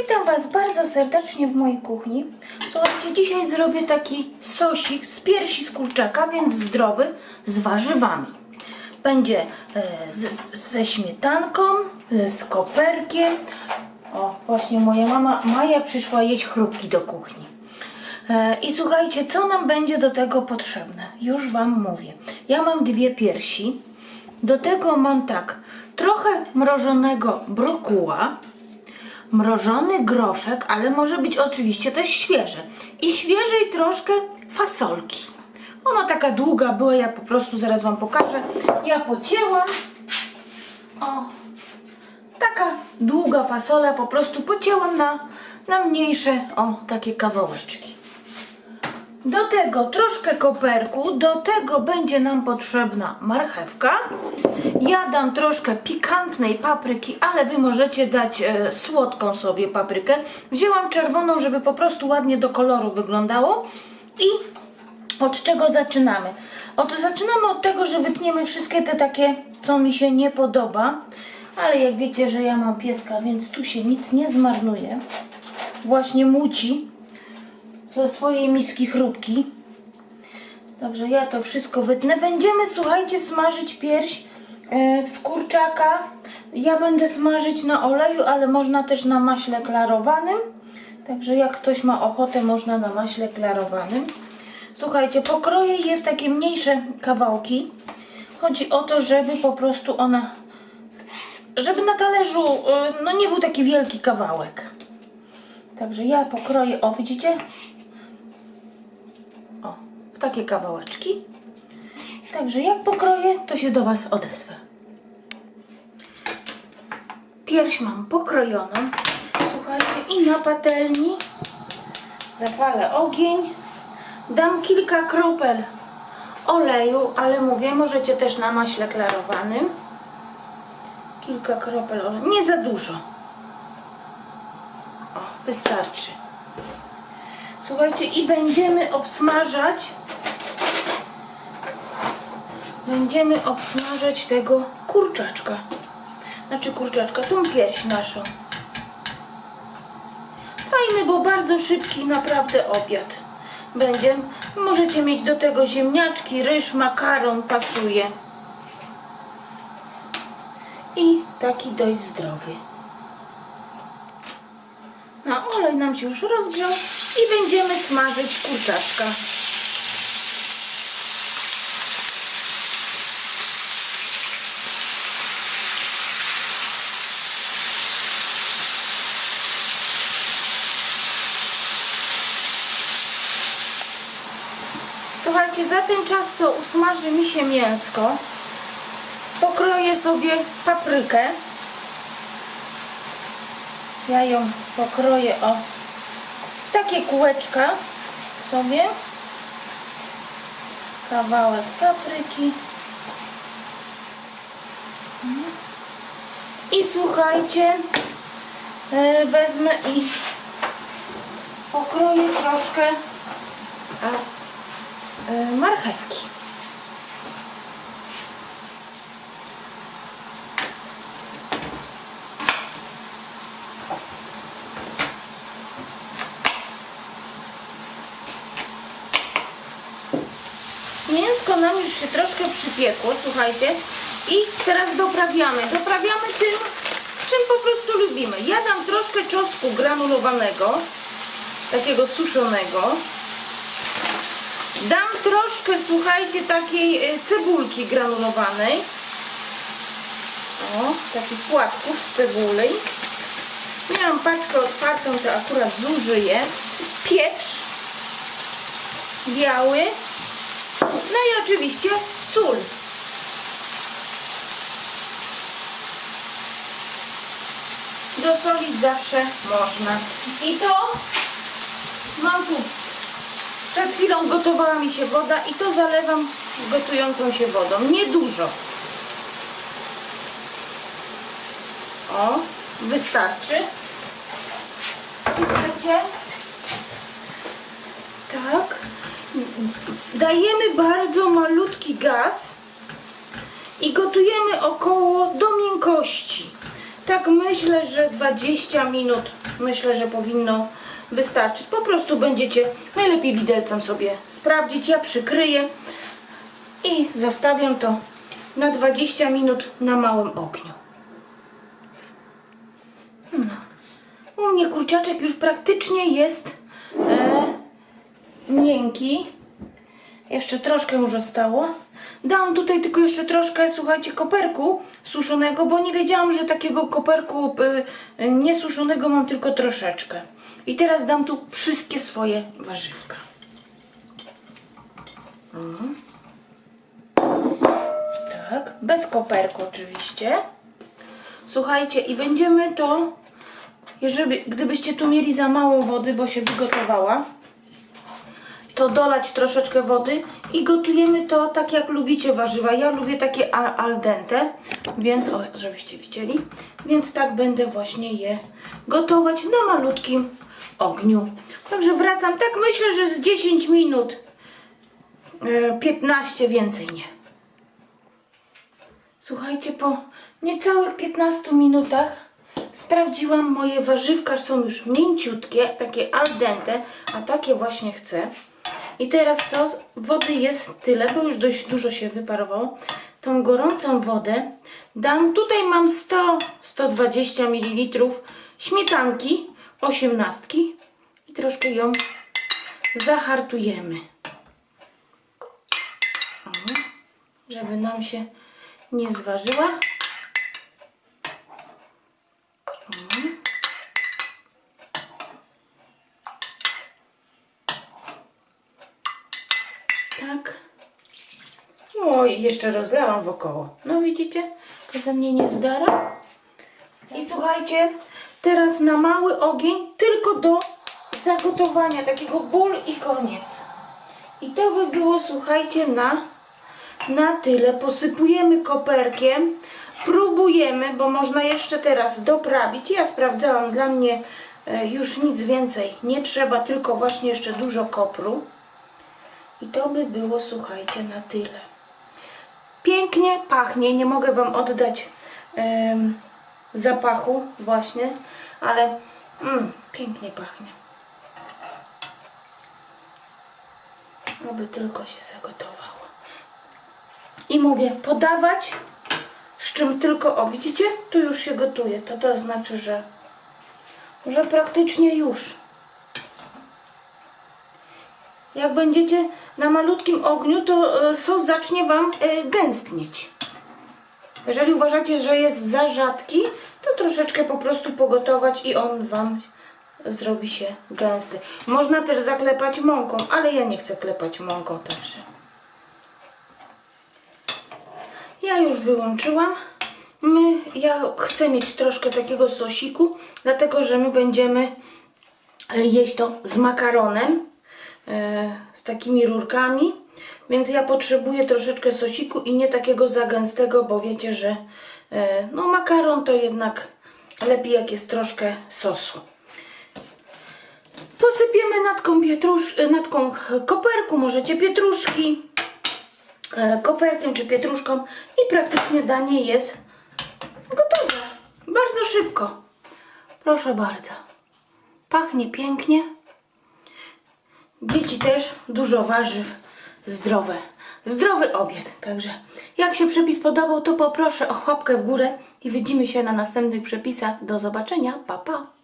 Witam Was bardzo serdecznie w mojej kuchni. Słuchajcie, dzisiaj zrobię taki sosik z piersi z kurczaka, więc zdrowy, z warzywami. Będzie e, z, ze śmietanką, e, z koperkiem. O, właśnie moja mama Maja przyszła jeść chrupki do kuchni. E, I słuchajcie, co nam będzie do tego potrzebne? Już Wam mówię. Ja mam dwie piersi. Do tego mam tak, trochę mrożonego brokuła, mrożony groszek, ale może być oczywiście też świeży. I świeżej troszkę fasolki. Ona taka długa była, ja po prostu zaraz Wam pokażę. Ja pocięłam. O, taka długa fasola, po prostu pocięłam na, na mniejsze, o, takie kawałeczki. Do tego troszkę koperku, do tego będzie nam potrzebna marchewka. Ja dam troszkę pikantnej papryki, ale Wy możecie dać e, słodką sobie paprykę. Wzięłam czerwoną, żeby po prostu ładnie do koloru wyglądało. I od czego zaczynamy? Od, zaczynamy od tego, że wytniemy wszystkie te takie, co mi się nie podoba. Ale jak wiecie, że ja mam pieska, więc tu się nic nie zmarnuje. Właśnie muci ze swojej miski chrupki. Także ja to wszystko wytnę. Będziemy, słuchajcie, smażyć pierś e, z kurczaka. Ja będę smażyć na oleju, ale można też na maśle klarowanym. Także jak ktoś ma ochotę, można na maśle klarowanym. Słuchajcie, pokroję je w takie mniejsze kawałki. Chodzi o to, żeby po prostu ona, żeby na talerzu, e, no nie był taki wielki kawałek. Także ja pokroję, o widzicie? Takie kawałeczki. Także jak pokroję, to się do Was odezwę. Pierś mam pokrojoną. Słuchajcie, i na patelni zapalę ogień. Dam kilka kropel oleju, ale mówię, możecie też na maśle klarowanym. Kilka kropel oleju, nie za dużo. O, wystarczy. Słuchajcie, i będziemy obsmażać będziemy obsmażać tego kurczaczka. Znaczy kurczaczka, tą pierś naszą. Fajny, bo bardzo szybki naprawdę obiad. Będzie. Możecie mieć do tego ziemniaczki, ryż, makaron, pasuje. I taki dość zdrowy. Na olej nam się już rozgrzał i będziemy smażyć kurczaczka. Słuchajcie, za ten czas, co usmaży mi się mięsko, pokroję sobie paprykę. Ja ją pokroję o w takie kółeczka sobie. Kawałek papryki. I słuchajcie, e, wezmę i pokroję troszkę marchewki. Mięsko nam już się troszkę przypiekło, słuchajcie. I teraz doprawiamy. Doprawiamy tym, czym po prostu lubimy. Ja dam troszkę czosnku granulowanego, takiego suszonego. Dam troszkę, słuchajcie, takiej y, cebulki granulowanej. O, takich płatków z cebuli. Miałam paczkę otwartą, to akurat zużyję. Pieprz biały. No i oczywiście sól. Dosolić zawsze można. I to mam tu przed chwilą gotowała mi się woda i to zalewam gotującą się wodą. Niedużo. O, wystarczy. Słuchajcie. Tak. Dajemy bardzo malutki gaz i gotujemy około do miękkości. tak myślę, że 20 minut myślę, że powinno wystarczyć. Po prostu będziecie najlepiej widelcem sobie sprawdzić. Ja przykryję i zostawiam to na 20 minut na małym ogniu. No. U mnie kurczaczek już praktycznie jest e, miękki. Jeszcze troszkę mu zostało. Dałam tutaj tylko jeszcze troszkę, słuchajcie, koperku suszonego, bo nie wiedziałam, że takiego koperku y, niesuszonego mam tylko troszeczkę. I teraz dam tu wszystkie swoje warzywka. Mhm. Tak, bez koperku oczywiście. Słuchajcie, i będziemy to, jeżeli, gdybyście tu mieli za mało wody, bo się wygotowała, to dolać troszeczkę wody i gotujemy to tak jak lubicie warzywa. Ja lubię takie al dente, więc o, żebyście widzieli, więc tak będę właśnie je gotować na malutkim ogniu. Także wracam, tak myślę, że z 10 minut, e, 15 więcej nie. Słuchajcie, po niecałych 15 minutach sprawdziłam moje warzywka, są już mięciutkie, takie al dente, a takie właśnie chcę. I teraz co? Wody jest tyle, bo już dość dużo się wyparowało. Tą gorącą wodę dam, tutaj mam 100-120 ml śmietanki, 18 i troszkę ją zahartujemy. O, żeby nam się nie zważyła. Tak. O, i jeszcze rozlałam wokoło. No widzicie? To ze mnie nie zdara. I słuchajcie, teraz na mały ogień, tylko do zagotowania, takiego ból i koniec. I to by było, słuchajcie, na, na tyle. Posypujemy koperkiem, próbujemy, bo można jeszcze teraz doprawić. Ja sprawdzałam, dla mnie e, już nic więcej nie trzeba, tylko właśnie jeszcze dużo kopru. I to by było, słuchajcie, na tyle. Pięknie pachnie, nie mogę Wam oddać em, zapachu właśnie, ale mm, pięknie pachnie. Oby tylko się zagotowało. I mówię, podawać z czym tylko, o widzicie, tu już się gotuje, to to znaczy, że, że praktycznie już. Jak będziecie na malutkim ogniu, to e, sos zacznie Wam e, gęstnieć. Jeżeli uważacie, że jest za rzadki, to troszeczkę po prostu pogotować i on Wam zrobi się gęsty. Można też zaklepać mąką, ale ja nie chcę klepać mąką także. Ja już wyłączyłam. My, ja chcę mieć troszkę takiego sosiku, dlatego że my będziemy e, jeść to z makaronem, z takimi rurkami, więc ja potrzebuję troszeczkę sosiku i nie takiego za gęstego, bo wiecie, że e, no makaron to jednak lepiej jak jest troszkę sosu. Posypiemy natką, pietrusz, e, natką koperku, możecie pietruszki, e, koperkiem czy pietruszką i praktycznie danie jest gotowe. Bardzo szybko. Proszę bardzo. Pachnie pięknie. Dzieci też dużo warzyw, zdrowe. Zdrowy obiad. Także jak się przepis podobał, to poproszę o łapkę w górę i widzimy się na następnych przepisach. Do zobaczenia. Pa, pa.